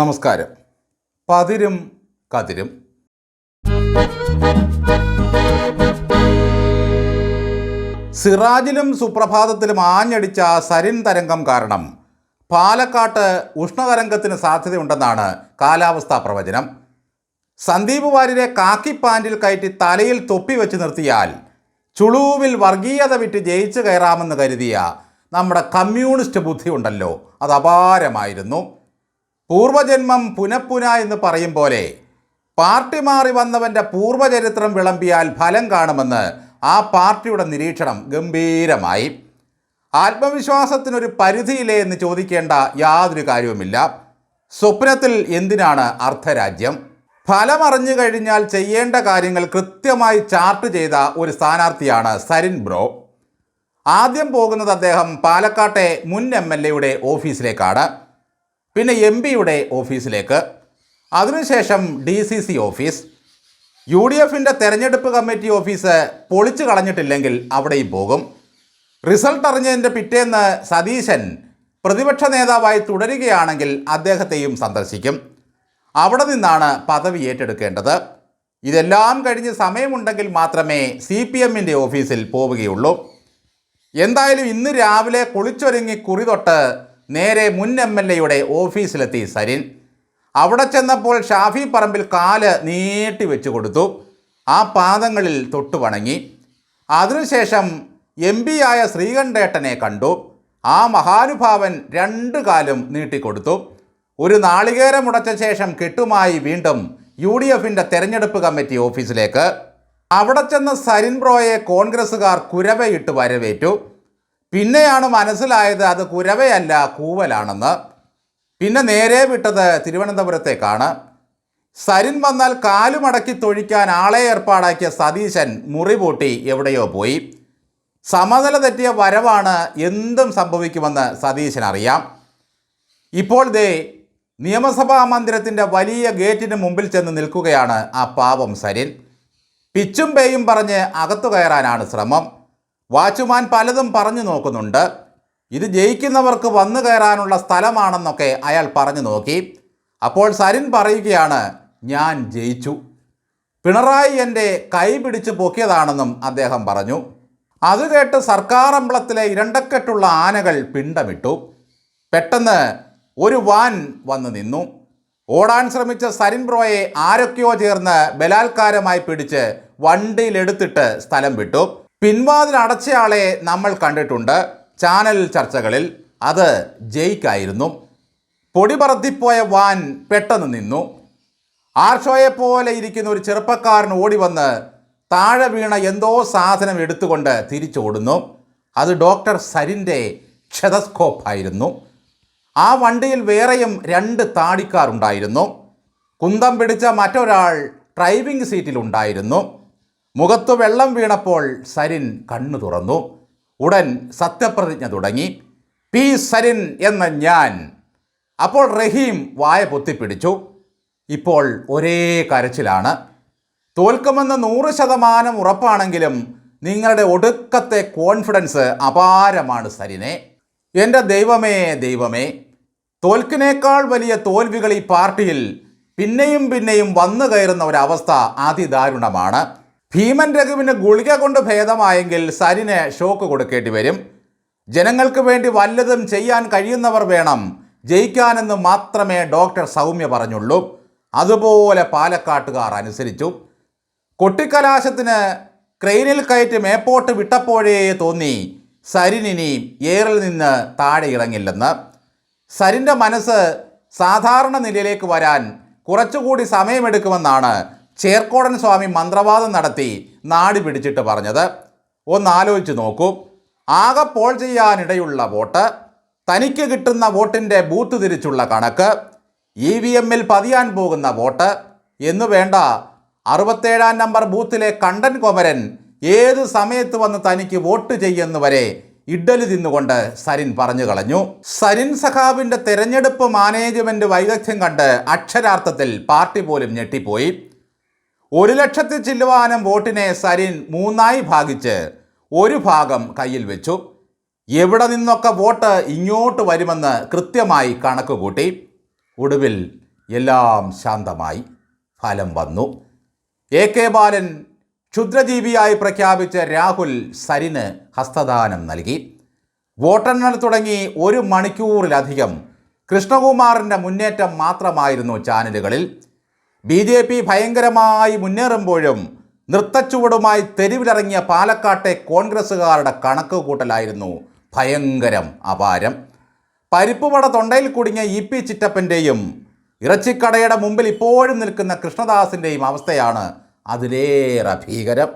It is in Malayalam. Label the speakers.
Speaker 1: നമസ്കാരം. പതിരും കതിരും. സിറാജിലും സുപ്രഭാതത്തിലും ആഞ്ഞടിച്ച സരിൻ തരംഗം കാരണം. പാലക്കാട്ട് ഉഷ്ണതരംഗത്തിന് സാധ്യതയുണ്ടെന്നാണ് കാലാവസ്ഥാ പ്രവചനം. സന്ദീപ് വാര്യരെ കാക്കി കയറ്റി തലയിൽ തൊപ്പി വെച്ച് നിർത്തിയാൽ ചുളുവിൽ വർഗീയത വിട്ട് ജയിച്ചു കയറാമെന്ന് കരുതിയ നമ്മുടെ കമ്മ്യൂണിസ്റ്റ് ബുദ്ധി ഉണ്ടല്ലോ അത് അപാരമായിരുന്നു. പൂർവജന്മം പുനഃപുന എന്ന് പറയും പോലെ പാർട്ടി മാറി വന്നവന്റെ പൂർവചരിത്രം വിളമ്പിയാൽ ഫലം കാണുമെന്ന് ആ പാർട്ടിയുടെ നിരീക്ഷണം ഗംഭീരമായി. ആത്മവിശ്വാസത്തിനൊരു പരിധിയില്ലേ എന്ന് ചോദിക്കേണ്ട യാതൊരു കാര്യവുമില്ല. സ്വപ്നത്തിൽ എന്തിനാണ് അർദ്ധരാജ്യം? ഫലമറിഞ്ഞു കഴിഞ്ഞാൽ ചെയ്യേണ്ട കാര്യങ്ങൾ കൃത്യമായി ചാർട്ട് ചെയ്ത ഒരു സ്ഥാനാർത്ഥിയാണ് സരിൻ ബ്രോ. ആദ്യം പോകുന്നത് അദ്ദേഹം പാലക്കാട്ടെ മുൻ എം എൽ എയുടെ ഓഫീസിലേക്കാണ്. പിന്നെ എം പിയുടെ ഓഫീസിലേക്ക്. അതിനുശേഷം D C C office. U D എഫിന്റെ തെരഞ്ഞെടുപ്പ് കമ്മിറ്റി ഓഫീസ് പൊളിച്ചു കളഞ്ഞിട്ടില്ലെങ്കിൽ അവിടെയും പോകും. റിസൾട്ട് അറിഞ്ഞതിന്റെ പിറ്റേന്ന് സതീശൻ പ്രതിപക്ഷ നേതാവായി തുടരുകയാണെങ്കിൽ അദ്ദേഹത്തെയും സന്ദർശിക്കും. അവിടെ നിന്നാണ് പദവി ഏറ്റെടുക്കേണ്ടത്. ഇതെല്ലാം കഴിഞ്ഞ് സമയമുണ്ടെങ്കിൽ മാത്രമേ സി പി എമ്മിന്റെ ഓഫീസിൽ പോവുകയുള്ളൂ. എന്തായാലും ഇന്ന് രാവിലെ കുളിച്ചൊരുങ്ങി കുറി തൊട്ട് നേരെ മുൻ എം എൽ എയുടെ ഓഫീസിലെത്തി സരിൻ. അവിടെ ചെന്നപ്പോൾ ഷാഫി പറമ്പിൽ കാൽ നീട്ടി വെച്ചു കൊടുത്തു. ആ പാദങ്ങളിൽ തൊട്ടു വണങ്ങി. അതിനുശേഷം എം പി ആയ ശ്രീകണ്ഠേട്ടനെ കണ്ടു. ആ മഹാനുഭാവൻ രണ്ട് കാലും നീട്ടിക്കൊടുത്തു ഒരു നാളികേരം മുടച്ച ശേഷം കെട്ടുമായി വീണ്ടും യു ഡി എഫിന്റെ തെരഞ്ഞെടുപ്പ് കമ്മിറ്റി ഓഫീസിലേക്ക്. അവിടെ ചെന്ന സരിൻ ബ്രോയെ കോൺഗ്രസ്സുകാർ കുരവയിട്ട് വരവേറ്റു. പിന്നെയാണ് മനസ്സിലായത് അത് കുരവയല്ല കൂവലാണെന്ന്. പിന്നെ നേരെ വിട്ടത് തിരുവനന്തപുരത്തേക്കാണ്. സരിൻ വന്നാൽ കാലുമടക്കി തൊഴിക്കാൻ ആളെ ഏർപ്പാടാക്കിയ സതീശൻ മുറി പൂട്ടി എവിടെയോ പോയി. സമനില തെറ്റിയ വരവാണ് എന്തും സംഭവിക്കുമെന്ന് സതീശൻ അറിയാം ഇപ്പോൾ ദേ നിയമസഭാ മന്ദിരത്തിന്റെ വലിയ ഗേറ്റിന് മുമ്പിൽ ചെന്ന് നിൽക്കുകയാണ് ആ പാവം സരിൻ. പിച്ചും പേയും പറഞ്ഞ് അകത്തു കയറാനാണ് ശ്രമം. വാച്ചുമാൻ പലതും പറഞ്ഞു നോക്കുന്നുണ്ട്. ഇത് ജയിക്കുന്നവർക്ക് വന്നു കയറാനുള്ള സ്ഥലമാണെന്നൊക്കെ അയാൾ പറഞ്ഞു നോക്കി. അപ്പോൾ സരിൻ പറയുകയാണ് ഞാൻ ജയിച്ചു. പിണറായി എന്റെ കൈ പിടിച്ച് പൊക്കിയതാണെന്നും അദ്ദേഹം പറഞ്ഞു. അത് കേട്ട് സർക്കാർ അമ്പലത്തിലെ ഇരണ്ടക്കെട്ടുള്ള ആനകൾ പിണ്ടമിട്ടു. പെട്ടെന്ന് ഒരു വാൻ വന്നു നിന്നു. ഓടാൻ ശ്രമിച്ച സരിൻ ബ്രോയെ ആരൊക്കെയോ ചേർന്ന് ബലാത്കാരമായി പിടിച്ച് വണ്ടിയിലെടുത്തിട്ട് സ്ഥലം വിട്ടു. പിൻവാതിൽ അടച്ചയാളെ നമ്മൾ കണ്ടിട്ടുണ്ട് ചാനൽ ചർച്ചകളിൽ. അത് ജയിക്കായിരുന്നു. പൊടി പറത്തിപ്പോയ വാൻ പെട്ടെന്ന് നിന്നു. ആർഷോയെ പോലെ ഇരിക്കുന്ന ഒരു ചെറുപ്പക്കാരൻ ഓടി വന്ന് താഴെ വീണ എന്തോ സാധനം എടുത്തുകൊണ്ട് തിരിച്ചോടുന്നു. അത് ഡോക്ടർ സരിന്റെ ക്ഷതസ്കോപ്പ് ആയിരുന്നു ആ വണ്ടിയിൽ വേറെയും രണ്ട് താടിക്കാരുണ്ടായിരുന്നു. കുന്തം പിടിച്ച മറ്റൊരാൾ ഡ്രൈവിംഗ് സീറ്റിലുണ്ടായിരുന്നു. മുഖത്തു വെള്ളം വീണപ്പോൾ സരിൻ കണ്ണു തുറന്നു. ഉടൻ സത്യപ്രതിജ്ഞ തുടങ്ങി. പി സരിൻ എന്ന ഞാൻ. അപ്പോൾ റഹീം വായ പൊത്തിപ്പിടിച്ചു. ഇപ്പോൾ ഒരേ കരച്ചിലാണ്. തോൽക്കുമെന്ന് നൂറ് ശതമാനം ഉറപ്പാണെങ്കിലും നിങ്ങളുടെ ഒടുക്കത്തെ കോൺഫിഡൻസ് അപാരമാണ് സരിനെ. എന്റെ ദൈവമേ ദൈവമേ തോൽക്കിനേക്കാൾ വലിയ തോൽവികൾ ഈ പാർട്ടിയിൽ പിന്നെയും പിന്നെയും വന്നു കയറുന്ന ഒരവസ്ഥ അതിദാരുണമാണ്. ഭീമൻ രഘുവിന് ഗുളിക കൊണ്ട് ഭേദമായെങ്കിൽ സരിന് ഷോക്ക് കൊടുക്കേണ്ടി വരും. ജനങ്ങൾക്ക് വേണ്ടി വല്ലതും ചെയ്യാൻ കഴിയുന്നവർ വേണം. ജയിക്കാനെന്ന് മാത്രമേ ഡോക്ടർ സൗമ്യ പറഞ്ഞുള്ളൂ. അതുപോലെ പാലക്കാട്ടുകാർ അനുസരിച്ചു. കൊട്ടിക്കലാശത്തിന് ക്രെയിനിൽ കയറ്റി മേപ്പോട്ട് വിട്ടപ്പോഴേ തോന്നി സരിനിനി ഏറിൽ നിന്ന് താഴെ ഇറങ്ങില്ലെന്ന്. സരിന്റെ മനസ്സ് സാധാരണ നിലയിലേക്ക് വരാൻ കുറച്ചുകൂടി സമയമെടുക്കുമെന്നാണ് ചേർക്കോടൻ സ്വാമി മന്ത്രവാദം നടത്തി നാടി പിടിച്ചിട്ട് പറഞ്ഞത്. ഒന്ന് ആലോചിച്ച് നോക്കൂ. ആകെ പോൾ ചെയ്യാനിടയുള്ള വോട്ട് തനിക്ക് കിട്ടുന്ന വോട്ടിന്റെ ബൂത്ത് തിരിച്ചുള്ള കണക്ക് ഇ വി എമ്മിൽ പതിയാൻ പോകുന്ന വോട്ട് എന്നു വേണ്ട. അറുപത്തേഴാം നമ്പർ ബൂത്തിലെ കണ്ടൻ കൊമരൻ ഏത് സമയത്ത് വന്ന് തനിക്ക് വോട്ട് ചെയ്യുന്നു വരെ ഇഡ്ഡലി തിന്നുകൊണ്ട് സരിൻ പറഞ്ഞു കളഞ്ഞു. സരിൻ സഖാബിന്റെ തെരഞ്ഞെടുപ്പ് മാനേജ്മെന്റ് വൈദഗ്ധ്യം കണ്ട് അക്ഷരാർത്ഥത്തിൽ പാർട്ടി പോലും ഞെട്ടിപ്പോയി. ഒരു ലക്ഷത്തി ചില്ലുവാനം വോട്ടിനെ സരിൻ മൂന്നായി ഭാഗിച്ച് ഒരു ഭാഗം കയ്യിൽ വെച്ചു. എവിടെ നിന്നൊക്കെ വോട്ട് ഇങ്ങോട്ട് വരുമെന്ന് കൃത്യമായി കണക്ക് കൂട്ടി ഒടുവിൽ എല്ലാം ശാന്തമായി. ഫലം വന്നു. എ കെ ബാലൻ ക്ഷുദ്രജീവിയായി പ്രഖ്യാപിച്ച രാഹുൽ സരിന് ഹസ്തദാനം നൽകി. വോട്ടെണ്ണൽ തുടങ്ങി ഒരു മണിക്കൂറിലധികം കൃഷ്ണകുമാറിന്റെ മുന്നേറ്റം മാത്രമായിരുന്നു ചാനലുകളിൽ. ബി ജെ പി ഭയങ്കരമായി മുന്നേറുമ്പോഴും നൃത്തച്ചുവടുമായി തെരുവിലിറങ്ങിയ പാലക്കാട്ടെ കോൺഗ്രസ്സുകാരുടെ കണക്ക് കൂട്ടലായിരുന്നു ഭയങ്കരം അപാരം. പരിപ്പുവട തൊണ്ടയിൽ കുടുങ്ങിയ ഇ പി ചിറ്റപ്പന്റെയും ഇറച്ചിക്കടയുടെ മുമ്പിൽ ഇപ്പോഴും നിൽക്കുന്ന കൃഷ്ണദാസിന്റെയും അവസ്ഥയാണ് അതിലേറെ ഭീകരം.